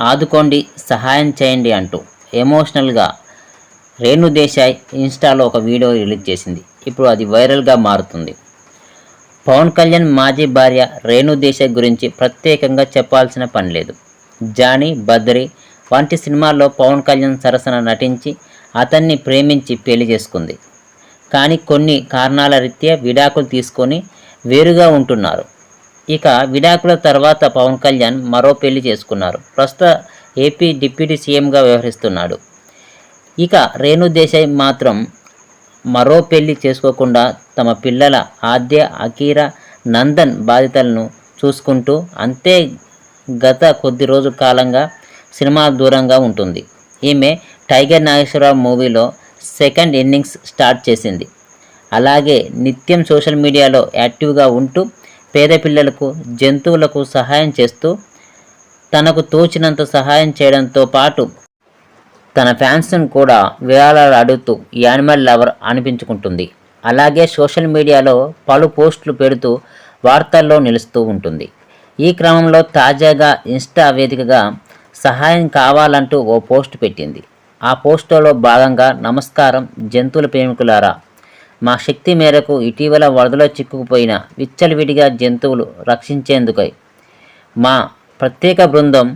ఆదుకోండి సహాయం చేయండి అంటూ ఎమోషనల్గా రేణు దేశాయ్ ఇన్స్టాలో ఒక వీడియో రిలీజ్ చేసింది. ఇప్పుడు అది వైరల్గా మారుతుంది. పవన్ కళ్యాణ్ మాజీ భార్య రేణు దేశాయ్ గురించి ప్రత్యేకంగా చెప్పాల్సిన పని లేదు. జానీ బద్రి వంటి సినిమాల్లో పవన్ కళ్యాణ్ సరసన నటించి అతన్ని ప్రేమించి పెళ్ళి చేసుకుంది. కానీ కొన్ని కారణాల రీత్యా విడాకులు తీసుకొని వేరుగా ఉంటున్నారు. ఇక విడాకుల తర్వాత పవన్ కళ్యాణ్ మరో పెళ్ళి చేసుకున్నారు. ప్రస్తుత ఏపీ డిప్యూటీ సీఎంగా వ్యవహరిస్తున్నాడు. ఇక రేణు దేశాయ్ మాత్రం మరో పెళ్ళి చేసుకోకుండా తమ పిల్లల ఆద్య అకీరా నందన్ బాధితులను చూసుకుంటూ అంతే గత కొద్ది రోజుల కాలంగా సినిమా దూరంగా ఉంటుంది. ఈమె టైగర్ నాగేశ్వరరావు మూవీలో సెకండ్ ఇన్నింగ్స్ స్టార్ట్ చేసింది. అలాగే నిత్యం సోషల్ మీడియాలో యాక్టివ్గా ఉంటూ పేద పిల్లలకు జంతువులకు సహాయం చేస్తూ తనకు తోచినంత సహాయం చేయడంతో పాటు తన ఫ్యాన్స్ను కూడా విరాళాలు అడుగుతూ యానిమల్ లవర్ అనిపించుకుంటుంది. అలాగే సోషల్ మీడియాలో పలు పోస్టులు పెడుతూ వార్తల్లో నిలుస్తూ ఉంటుంది. ఈ క్రమంలో తాజాగా ఇన్స్టా వేదికగా సహాయం కావాలంటూ ఓ పోస్ట్ పెట్టింది. ఆ పోస్టులో భాగంగా నమస్కారం జంతువుల ప్రేమికులారా మా శక్తి మేరకు ఇటీవల వరదలో చిక్కుకుపోయిన విచ్చలవిడిగా జంతువులు రక్షించేందుకై మా ప్రత్యేక బృందం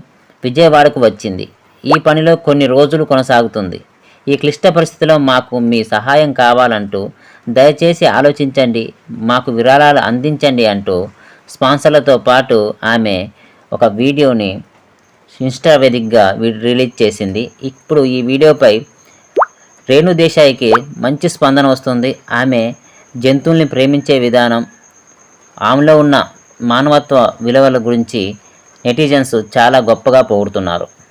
విజయవాడకు వచ్చింది. ఈ పనిలో కొన్ని రోజులు కొనసాగుతుంది. ఈ క్లిష్ట పరిస్థితిలో మాకు మీ సహాయం కావాలంటూ దయచేసి ఆలోచించండి మాకు విరాళాలు అందించండి అంటూ స్పాన్సర్లతో పాటు ఆమె ఒక వీడియోని ఇన్స్టా వేదికగా రిలీజ్ చేసింది. ఇప్పుడు ఈ వీడియోపై రేణుదేశాయికి మంచి స్పందన వస్తుంది. ఆమె జంతువుల్ని ప్రేమించే విధానం ఆమెలో ఉన్న మానవత్వ విలువల గురించి నెటిజన్స్ చాలా గొప్పగా పొగుడుతున్నారు.